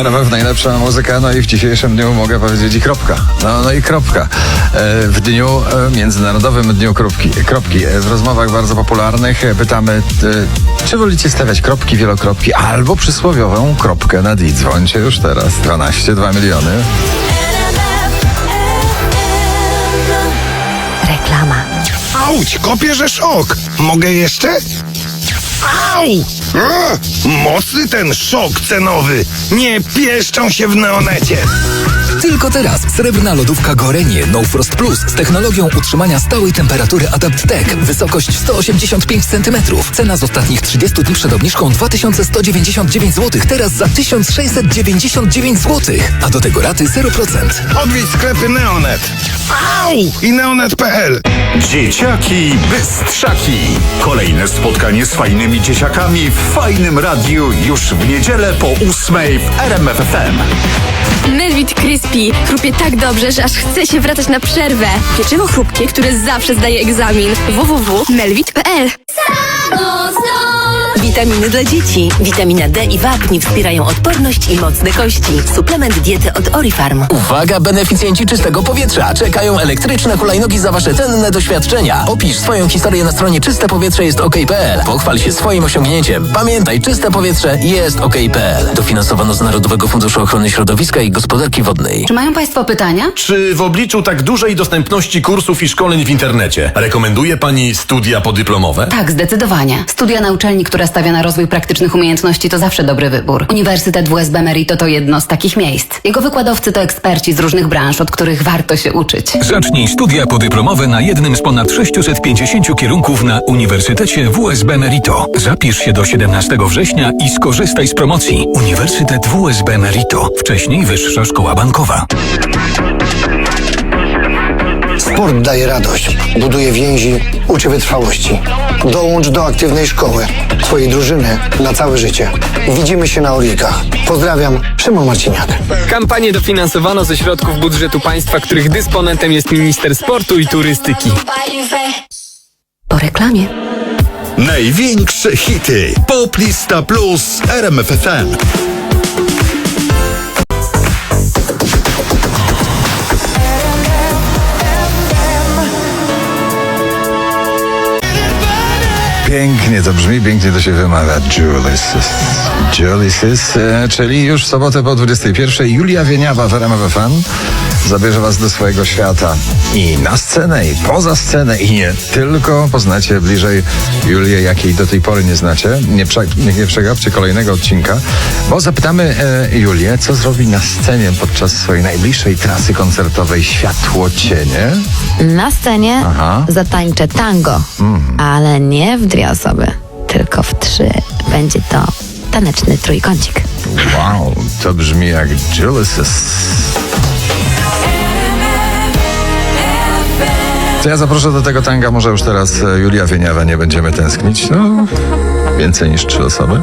RMF najlepsza muzyka, no i w dzisiejszym dniu mogę powiedzieć i kropka. No, no i kropka. E, W dniu, e, Międzynarodowym Dniu Kropki. kropki. E, W rozmowach bardzo popularnych pytamy, czy wolicie stawiać kropki, wielokropki albo przysłowiową kropkę nad i. Dzwońcie już teraz. 12, 2 miliony. Reklama. Auć, kopię, że szok. Mogę jeszcze? Au! A, mocny ten szok cenowy. Nie pieszczą się w neonecie. Tylko teraz srebrna lodówka Gorenie No Frost Plus z technologią utrzymania stałej temperatury Adapt Tech. Wysokość 185 cm. Cena z ostatnich 30 dni przed obniżką 2199 zł. Teraz za 1699 zł. A do tego raty 0%. Odwiedź sklepy Neonet. Au! I neonet.pl Dzieciaki Bystrzaki. Kolejne spotkanie z fajnymi dzieciakami w fajnym radiu już w niedzielę po ósmej w RMF FM. Melvit Crispy chrupie tak dobrze, że aż chce się wracać na przerwę. Pieczywo chrupkie, które zawsze zdaje egzamin. www.melvit.pl Witaminy dla dzieci. Witamina D i wapni wspierają odporność i mocne kości. Suplement diety od Orifarm. Uwaga, beneficjenci czystego powietrza. Czekają elektryczne hulajnogi za wasze cenne doświadczenia. Opisz swoją historię na stronie czyste jest ok.pl. Pochwal się swoim osiągnięciem. Pamiętaj, czyste powietrze jest ok.pl. Dofinansowano z Narodowego Funduszu Ochrony Środowiska i Gospodarki Wodnej. Czy mają Państwo pytania? Czy w obliczu tak dużej dostępności kursów i szkoleń w internecie rekomenduje Pani studia podyplomowe? Tak, zdecydowanie. Studia na uczelni, która stawia na rozwój praktycznych umiejętności, to zawsze dobry wybór. Uniwersytet WSB Merito to jedno z takich miejsc. Jego wykładowcy to eksperci z różnych branż, od których warto się uczyć. Zacznij studia podyplomowe na jednym z ponad 650 kierunków na Uniwersytecie WSB Merito. Zapisz się do 17 września i skorzystaj z promocji. Uniwersytet WSB Merito. Wcześniej Wyższa Szkoła Bankowa. Sport daje radość, buduje więzi, uczy wytrwałości. Dołącz do aktywnej szkoły, swojej drużyny na całe życie. Widzimy się na Orlikach. Pozdrawiam, Szymon Marciniak. Kampanię dofinansowano ze środków budżetu państwa, których dysponentem jest minister sportu i turystyki. Po reklamie. Największe hity. Poplista Plus RMF Pięknie to brzmi, pięknie to się wymawia. Julius. Julius, e, czyli już w sobotę po 21. Julia Wieniawa w RMF FM zabierze was do swojego świata i na scenę, i poza scenę, i nie tylko. Poznacie bliżej Julię, jakiej do tej pory nie znacie. Nie, prze, nie, przegapcie kolejnego odcinka, bo zapytamy e, Julię, co zrobi na scenie podczas swojej najbliższej trasy koncertowej Światło Cienie. Na scenie Aha. zatańczę tango, ale nie w dwie osoby, tylko w trzy. Będzie to taneczny trójkącik. Wow, to brzmi jak Julius. To ja zaproszę do tego tanga, może już teraz e, Julia Wieniawa, nie będziemy tęsknić. No, więcej niż trzy osoby.